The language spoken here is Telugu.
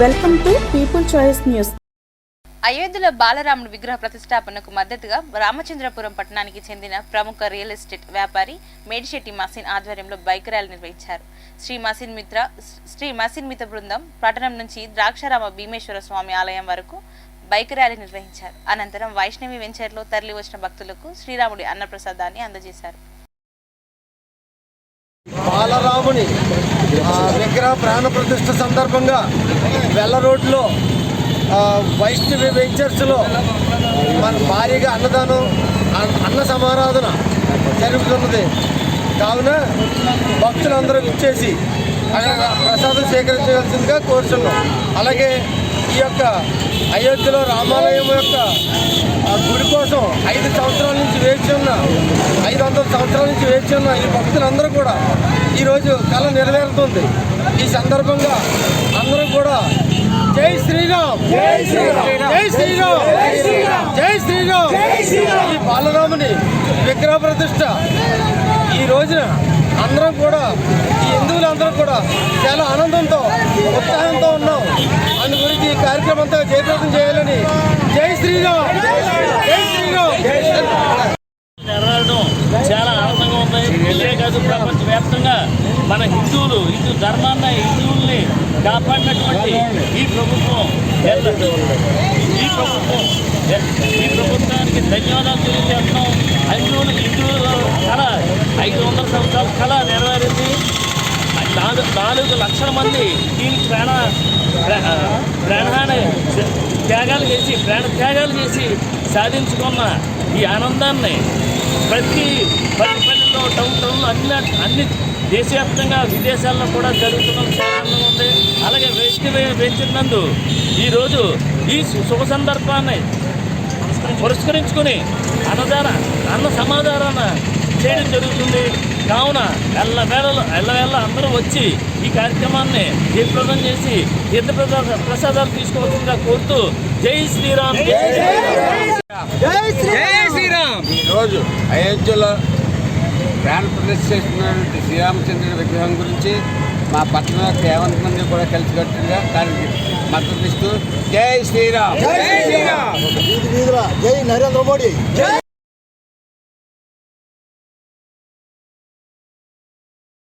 Welcome to people choice news. అయోధ్యలో బాలరాముడి విగ్రహ ప్రతిష్టాపనకు మద్దతుగా రామచంద్రపురం పట్టణానికి చెందిన ప్రముఖ రియల్ ఎస్టేట్ వ్యాపారి మేడిశెట్టి మసిన్ ఆధ్వర్యంలో బైక్ ర్యాలీ నిర్వహించారు. శ్రీ మసిన్ మిత్ర శ్రీ మసిన్ మిత్ర బృందం పట్టణం నుంచి ద్రాక్షారామ భీమేశ్వర స్వామి ఆలయం వరకు బైక్ ర్యాలీ నిర్వహించారు. అనంతరం వైష్ణవి వెంచర్లో తరలి వచ్చిన భక్తులకు శ్రీరాముడి అన్నప్రసాదాన్ని అందజేశారు. బాలరాముని ఆ, విగ్రహ ప్రాణ ప్రతిష్ఠ సందర్భంగా వెల్లరోడ్లో వైష్ణవి వెంచర్స్లో మన భారీగా అన్నదానం అన్న- అన్న సమారాధన జరుగుతున్నది. కావున భక్తులందరూ ఇచ్చేసి అక్కడ ప్రసాదం స్వీకరించవలసిందిగా కోరుచున్నాం. అలాగే ఈ యొక్క అయోధ్యలో రామాలయం యొక్క గుడి కోసం ఐదు సంవత్సరాల నుంచి వేచి ఉన్న ఐదు వందల సంవత్సరాల నుంచి వేచి ఉన్న ఈ భక్తులందరూ కూడా ఈరోజు కళ నెరవేరుతుంది ఈ సందర్భంగా అందరూ కూడా జై శ్రీరామ్ జై శ్రీరామ్ జై శ్రీరామ్ జై శ్రీరామ్ ఈ బాలరాముని విగ్రహ ప్రతిష్ట ఈ రోజున అందరం కూడా ఈ హిందువులందరూ కూడా చాలా ఆనందంతో ఉత్సాహంతో ఉన్నాం అందు గురించి ఈ కార్యక్రమం అంతా జయప్రదం చేయాలని జై శ్రీరామ్ జై శ్రీరామ్ జై శ్రీరామ్ నెరవేరడం చాలా ఆనందంగా ఉంది ఇదే కాదు ప్రపంచవ్యాప్తంగా మన హిందువులు హిందూ ధర్మాన్ని హిందువుల్ని కాపాడినటువంటి ఈ ప్రభుత్వం ఈ ప్రభుత్వం ఈ ప్రభుత్వానికి ధన్యవాదాలు తెలియజేస్తున్నాం. హిందువులు హిందువుల కళ ఐదు వందల సంవత్సరాల కళ నెరవేరింది. నాలుగు నాలుగు లక్షల మంది దీనికి ప్రాణ ప్రా- ప్రాణహాని త్యాగాలు చేసి ప్రాణ త్యాగాలు చేసి సాధించుకున్న ఈ ఆనందాన్ని ప్రతి ప్రతి అన్ని అన్ని దేశవ్యాప్తంగా విదేశాల్లో కూడా జరుగుతున్న చాలా ఉంది. అలాగే వేస్ట్ వేచినందు ఈరోజు ఈ సు- శుభ సందర్భాన్ని పురస్కరించుకొని అన్నదాన అన్న సమాధానాన్ని చేయడం జరుగుతుంది. కావున ఎల్ల వేళలో ఎల్లవేళ అందరూ వచ్చి ఈ కార్యక్రమాన్ని జయప్రదం చేసి తీర్థ ప్రసాద ప్రసాదాలు తీసుకోవాల్సిందిగా కోరుతూ జై శ్రీరామ్. ఈరోజు అయోధ్యలో ప్రాణ ప్రతిష్ఠ చేస్తున్నటువంటి శ్రీరామచంద్రుడి విగ్రహం గురించి. మా పట్టణ కేవలం మంది కూడా కలిసికట్టుగా దానికి మద్దతు ఇస్తూ జై శ్రీరామ్. జై నరేంద్ర మోడీ.